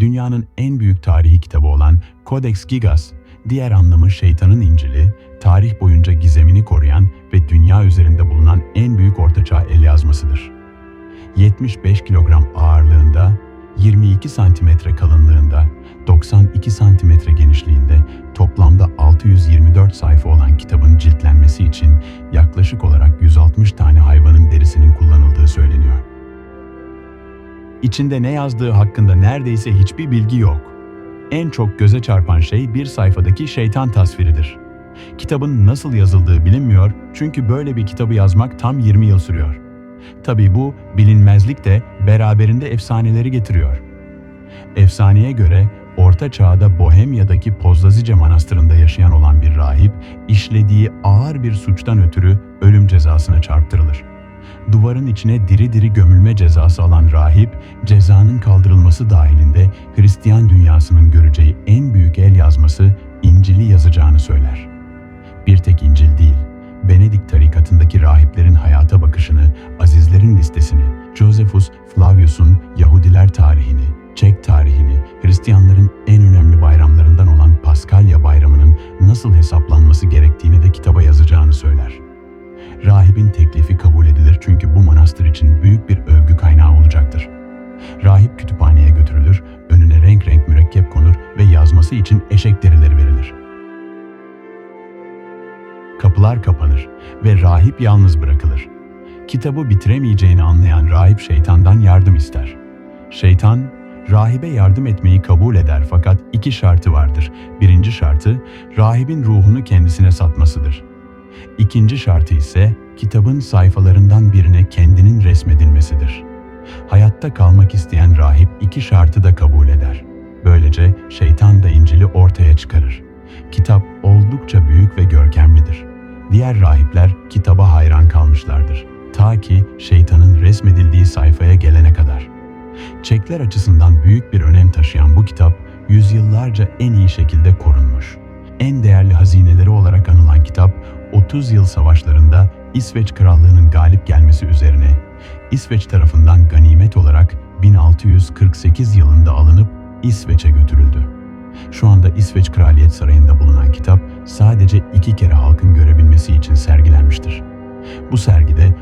dünyanın en büyük tarihi kitabı olan Codex Gigas, diğer anlamı şeytanın İncil'i, tarih boyunca gizemini koruyan ve dünya üzerinde bulunan en büyük ortaçağ el yazmasıdır. 75 kilogram ağırlığında, 22 santimetre kalınlığında, 92 santimetre genişliğinde toplamda 624 sayfa olan kitabın ciltlenmesi için yaklaşık olarak İçinde ne yazdığı hakkında neredeyse hiçbir bilgi yok. En çok göze çarpan şey bir sayfadaki şeytan tasviridir. Kitabın nasıl yazıldığı bilinmiyor çünkü böyle bir kitabı yazmak tam 20 yıl sürüyor. Tabii bu bilinmezlik de beraberinde efsaneleri getiriyor. Efsaneye göre Orta Çağ'da Bohemya'daki Pozlazice Manastırı'nda yaşayan olan bir rahip, işlediği ağır bir suçtan ötürü ölüm cezasına çarptırılır. Duvarın içine diri diri gömülme cezası alan rahip, cezanın kaldırılması dahilinde Hristiyan dünyasının göreceği en büyük el yazması İncil'i yazacağını söyler. Bir tek İncil değil, Benedik tarikatındaki rahiplerin hayata bakışını, azizlerin listesini, Josephus Flavius'un Yahudiler tarihini, Çek tarihini, Hristiyanların en önemli bayramlarından olan Paskalya bayramının nasıl hesaplanması gerektiğini de kitaba yazacağını söyler. Rahibin teklifi kabul edilir çünkü bu manastır için büyük bir övgü kaynağı olacaktır. Rahip kütüphaneye götürülür, önüne renk renk mürekkep konur ve yazması için eşek derileri verilir. Kapılar kapanır ve rahip yalnız bırakılır. Kitabı bitiremeyeceğini anlayan rahip şeytandan yardım ister. Şeytan, rahibe yardım etmeyi kabul eder fakat iki şartı vardır. Birinci şartı, rahibin ruhunu kendisine satmasıdır. İkinci şartı ise kitabın sayfalarından birine kendinin resmedilmesidir. Hayatta kalmak isteyen rahip iki şartı da kabul eder. Böylece şeytan da İncil'i ortaya çıkarır. Kitap oldukça büyük ve görkemlidir. Diğer rahipler kitaba hayran kalmışlardır. Ta ki şeytanın resmedildiği sayfaya gelene kadar. Çekler açısından büyük bir önem taşıyan bu kitap, yüzyıllarca en iyi şekilde korunmuş. En değerli hazineleri olarak anılan kitap, 30 yıl savaşlarında İsveç Krallığı'nın galip gelmesi üzerine İsveç tarafından ganimet olarak 1648 yılında alınıp İsveç'e götürüldü. Şu anda İsveç Kraliyet Sarayı'nda bulunan kitap sadece iki kere halkın görebilmesi için sergilenmiştir. Bu sergide